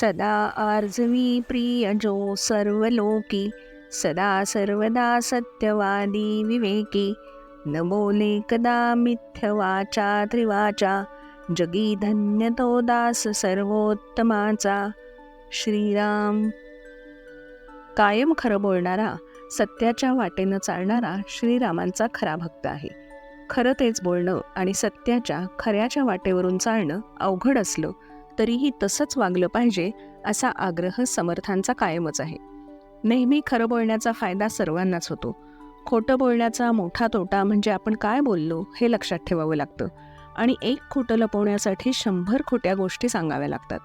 सदा आर्जवी प्रिय जो सर्वलोकी सदा सर्वदा सत्यवादी विवेकी। न बोले कदा मिथ्यवाचा त्रिवाचा जगी धन्य तो दास सर्वोत्तमाचा। श्रीराम। कायम खरं बोलणारा सत्याच्या वाटेनं चालणारा श्रीरामांचा खरा भक्त आहे. खरं तेच बोलणं आणि सत्याच्या खऱ्याच्या वाटेवरून चालणं अवघड असलं तरीही तसंच वागलं पाहिजे असा आग्रह समर्थांचा कायमच आहे. नेहमी खरं बोलण्याचा फायदा सर्वांनाच होतो. खोटं बोलण्याचा मोठा तोटा म्हणजे आपण काय बोललो हे लक्षात ठेवावं लागतं. आणि एक खोटं लपवण्यासाठी शंभर खोट्या गोष्टी सांगाव्या लागतात.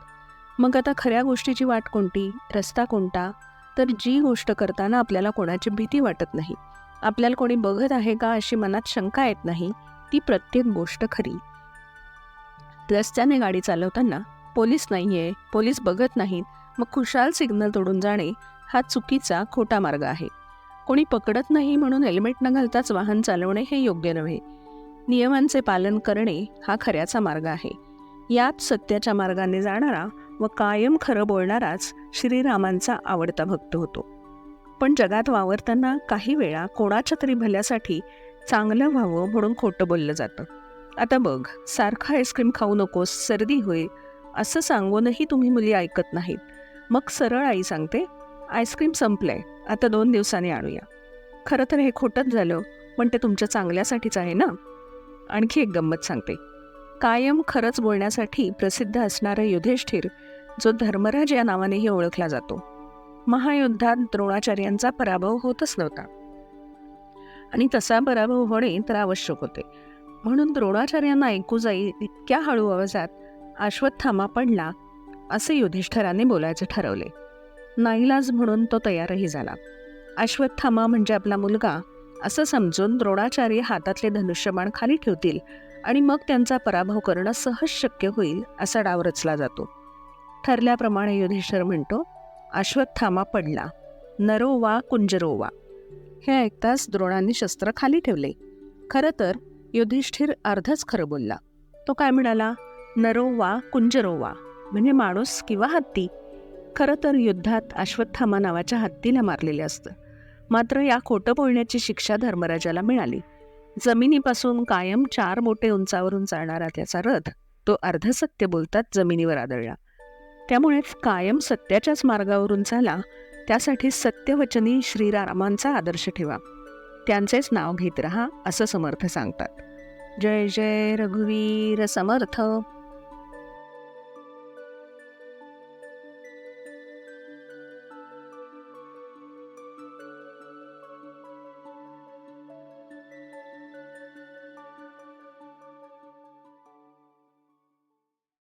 मग आता खऱ्या गोष्टीची वाट कोणती? रस्ता कोणता? तर जी गोष्ट करताना आपल्याला कोणाची भीती वाटत नाही. आपल्याला कोणी बघत आहे का अशी मनात शंका येत नाही ती प्रत्येक गोष्ट खरी. रस्त्याने गाडी चालवताना पोलीस नाही आहे पोलीस बघत नाहीत मग खुशाल सिग्नल तोडून जाणे हा चुकीचा खोटा मार्ग आहे. कोणी पकडत नाही म्हणून हेल्मेट न घालताच वाहन चालवणे हे योग्य नव्हे. नियमांचे पालन करणे हा खऱ्याचा मार्ग आहे. यात सत्याच्या मार्गाने जाणारा व कायम खरं बोलणाराच श्रीरामांचा आवडता भक्त होतो. पण जगात वावरताना काही वेळा कोणाच्या तरी भल्यासाठी चांगलं व्हावं म्हणून खोटं बोललं जातं. आता बघ सारखं आईस्क्रीम खाऊ नकोस सर्दी होईल असं सांगूनही तुम्ही मुली ऐकत नाहीत. मग सरळ आई सांगते आईस्क्रीम संपलंय आता दोन दिवसांनी आणूया. खरं तर हे खोटंच झालं पण ते तुमच्या चांगल्यासाठीच आहे ना? आणखी एक गंमत सांगते. कायम खरंच बोलण्यासाठी प्रसिद्ध असणारा युधिष्ठिर जो धर्मराज या नावानेही ओळखला जातो. महायुद्धात द्रोणाचार्यांचा पराभव होतच नव्हता. आणि तसा पराभव होणे तर आवश्यक होते. म्हणून द्रोणाचार्यांना ऐकू जाईल इतक्या हळू आवाजात अश्वत्थामा पडला असे युधिष्ठराने बोलायचे ठरवले. नाईलाज म्हणून तो तयारही झाला. अश्वत्थामा म्हणजे आपला मुलगा असं समजून द्रोणाचार्य हातातले धनुष्यबाण खाली ठेवतील आणि मग त्यांचा पराभव करणं सहज शक्य होईल असा डाव रचला जातो. ठरल्याप्रमाणे युधिष्ठर म्हणतो अश्वत्थामा पडला. नरो वा कुंजरो वा. हे ऐकताच द्रोणांनी शस्त्र खाली ठेवले. खरं तर युधिष्ठिर अर्धच खरं बोलला. तो काय म्हणाला? नरोवा कुंजरोवा म्हणजे माणूस किंवा हत्ती. खरं तर युद्धात अश्वत्थामा नावाच्या हत्तीला मारलेले असतं. मात्र या खोटं बोलण्याची शिक्षा धर्मराजाला मिळाली. जमिनीपासून कायम चार बोटे उंचावरून चालणारा त्याचा रथ तो अर्धसत्य बोलतात जमिनीवर आदळला. त्यामुळेच कायम सत्याच्याच मार्गावरून चाला त्यासाठी सत्यवचनी श्रीरामांचा आदर्श ठेवा. त्यांचेच नाव घेत रहा असं समर्थ सांगतात. जय जय रघुवीर समर्थ.